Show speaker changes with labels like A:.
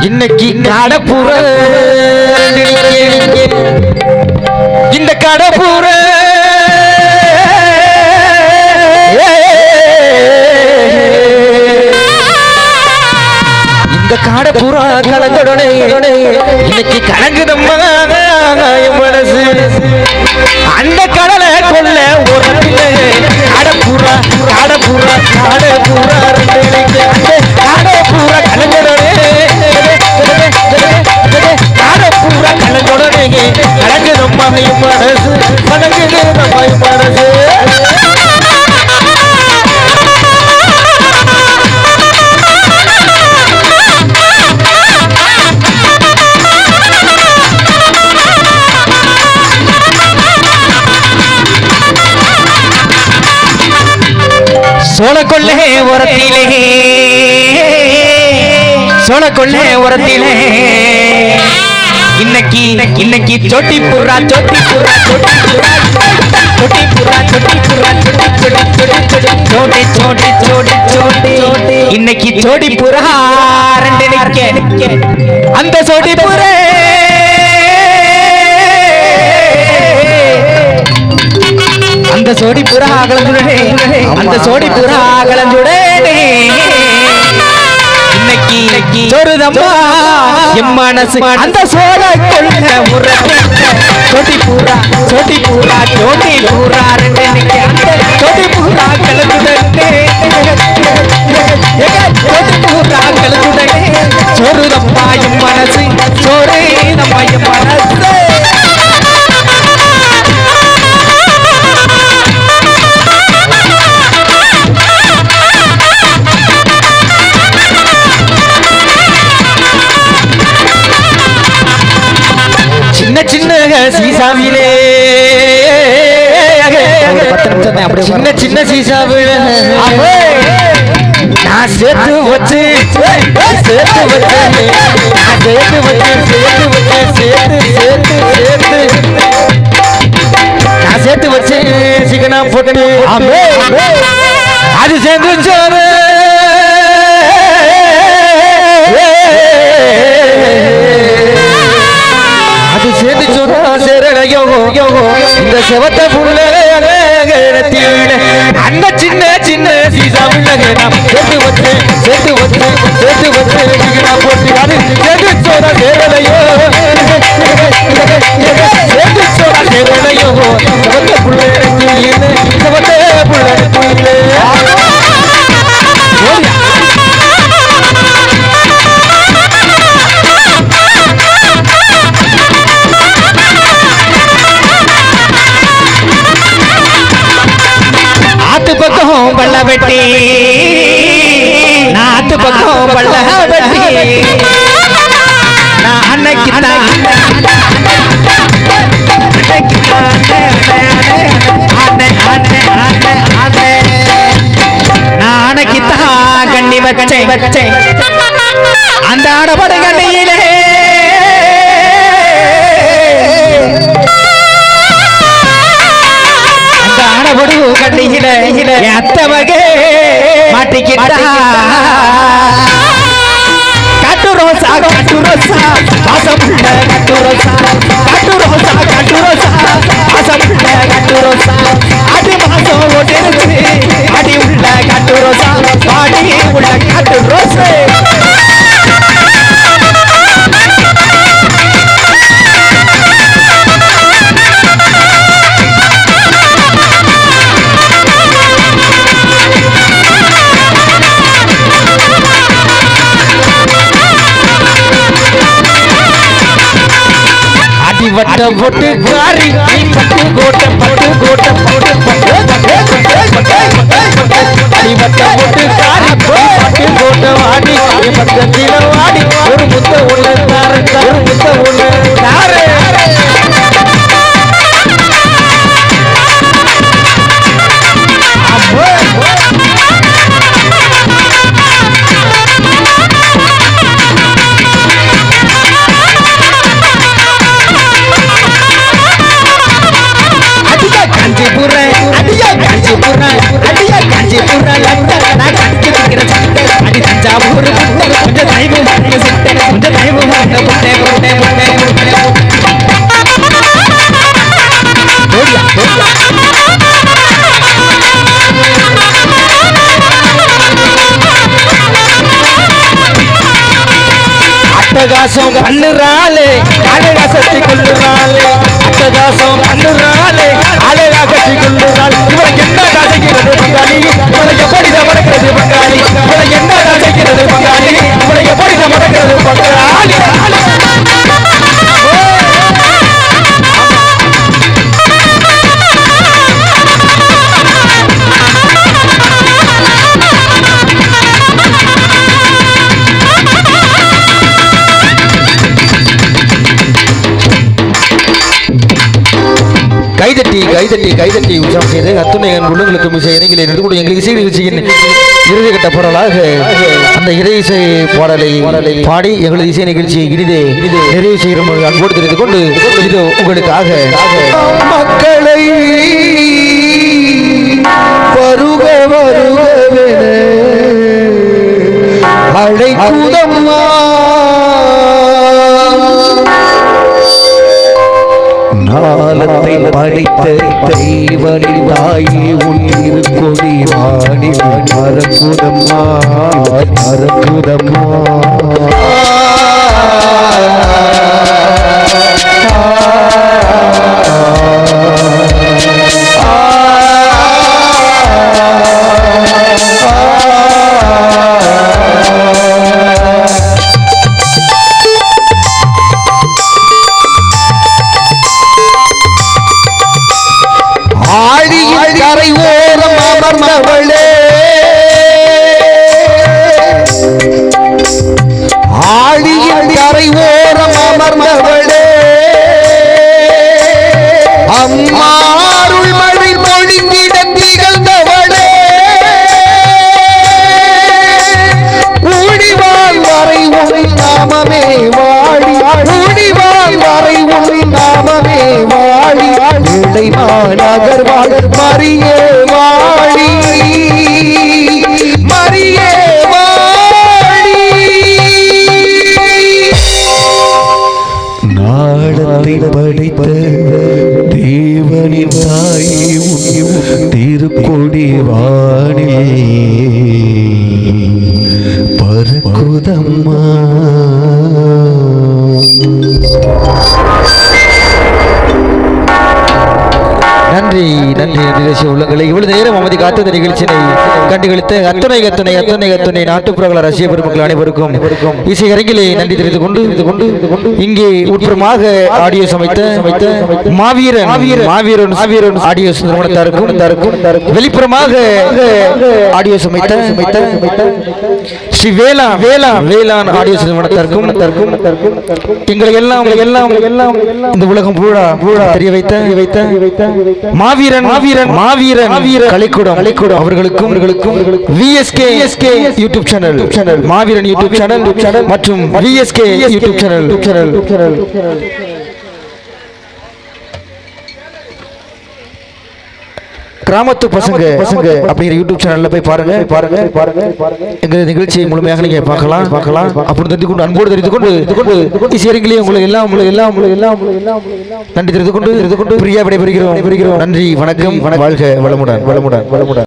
A: இன்னைக்கு கடப்புற இந்த கடப்புற. இந்த காடை கலந்துடனே இன்னைக்கு கலங்குதம்மா. சோழக்கொள்ளே உரத்திலே இன்னைக்கு இன்னைக்கு சொட்டி புறா சொட்டி புறா சொட்டி புறா சொட்டி புறா சொட்டி புறா சொட்டி சொட்டி சொட்டி சோடி சோடி சோடி சோடி இன்னைக்கு சோடி புறா ரெண்டு நிக்க அந்த சோடி புறே அந்த சோடி புறா கலந்துடனே அந்த சோடி புறா கலந்துடனே சொருதம்மா. என் மனசு அந்த சோழ கொள்ள முறை சோட்டி பூரா சோட்டி பூரா சோட்டி பூரா ரெண்டு நிக்க அந்த சோட்டி பூரா கலந்துடனே சோட்டி பூரா கலந்துடனே சொருதம்மா என் மனசு. சோரே நம்ம என் மனசு. சீசாவிலே. சின்ன சின்ன சீசாவில. நான் சேர்த்து வச்சு சேர்த்து வச்சு நான் சேர்த்து வச்சு சேர்த்து வச்சு சேர்த்து சேர்த்து சேர்த்து. நான் சேர்த்து வச்சு சிக்கனா போட்டு. அது சேர்ந்து சோறு இந்த செவத்த புள்ள அந்த சின்ன சின்ன சீசா உள்ளக வச்சேன் அந்த ஆடப்பட கண்ணியிலே அந்த ஆடப்படு கண்ணியில அத்தை மகே மாட்டிக்கிட்டா கட்டு ரோசா கட்டு ரோசா அடி வட்ட போட்டு காரி பட்டு கோட்ட பட்டு கோட்ட போட்டு பட்டு வட்ட போட்டு காரி பட்டு. கோட்ட வாடி என் வாடி அட்டகாசம் பண்ணுறாளே அழகா சக்தி கொள்ளுறாளே அட்டகாசம் பண்ணுறாளே அழகா கட்டி கொள்ளுறாள். இவளுக்கு என்ன கதைக்கிறது பங்காளி? இவளை எப்படி மடக்கிறது பங்காளி? இவளை என்ன கதைக்கிறது பங்காளி? இவளை எப்படி மடக்கிறது பங்காளி? கைதட்டி கைதட்டி கைதட்டி உற்சாகம் செய்து அத்துணை என் உள்ளங்களுக்கு மிக இணைகளை நின்று கூட. எங்களுக்கு இசை நிகழ்ச்சியின் இறுதி கட்ட பாடலாக அந்த இறை இசை பாடலை பாடி எங்களது இசை நிகழ்ச்சியை இனிதே நிறைவு செய்கிற என்று அன்போடு தெரிந்து கொண்டு இது உங்களுக்காக. மக்களை வருக வருகவென அழைக்குதம்மா நாளத்தை படைத்த தெய்வனின் தாயே உயிர் கொடி வாணி மறக்குதம்மா மறக்குதம்மா மாறியே உள்ளங்களை இவ்வளவு நிகழ்ச்சியினை கண்டுகளித்த அத்துணை அத்துணை அத்துணை அத்துணை நாட்டுப்புறங்கள ரசிக பெருமக்கள் அனைவருக்கும் இசை அரங்கிலே நன்றி தெரிந்து கொண்டு இங்கே உட்புறமாக ஆடியோ சமைத்த மாவீரன் மாவீரன் மாவீரன் மாவீரன் ஆடியோ நிறுவனத்தாருக்கும் தருக்கும் வெளிப்புறமாக ஆடியோ சமைத்த சமைத்த ஸ்ரீ வேளா வேளா வேளாண் ஆடியோ நிறுவனத்தாருக்கும் தருக்கும் எங்களை எல்லாம் எல்லாம் எல்லாம் இந்த உலகம் பூழா பூழா தெரிய வைத்த வைத்த மாவீரன் மாவீரன் மாவீரன் மாவீரன் கலைக்கூடம். கலைக்கூடம். அவர்களுக்கும் அவர்களுக்கும் VSK VSK YouTube channel channel Maaveeran YouTube channel channel மற்றும் VSK YouTube channel channel channel கிராமத்து பசங்க பசங்க அப்படிங்கிற யூடியூப் சேனல்ல போய் பாருங்க. பாருங்க பாருங்க. எங்க நிகழ்ச்சியை முழுமையாக நீங்க பார்க்கலாம். பார்க்கலாம். அப்படி தெரிந்து கொண்டு அன்போடு தெரிந்து கொண்டு எல்லாம் உங்களுக்கு எல்லாம் உங்களுக்கு எல்லாம் உங்களுக்கு எல்லாம் உங்களுக்கு எல்லாம் நன்றி தெரிந்து கொண்டு தெரிந்து கொண்டு பிரியா விடைபெறுகிறோம் நன்றி வணக்கம். வாழ்க வளமுடன் வளமுடன். வளமுடன்.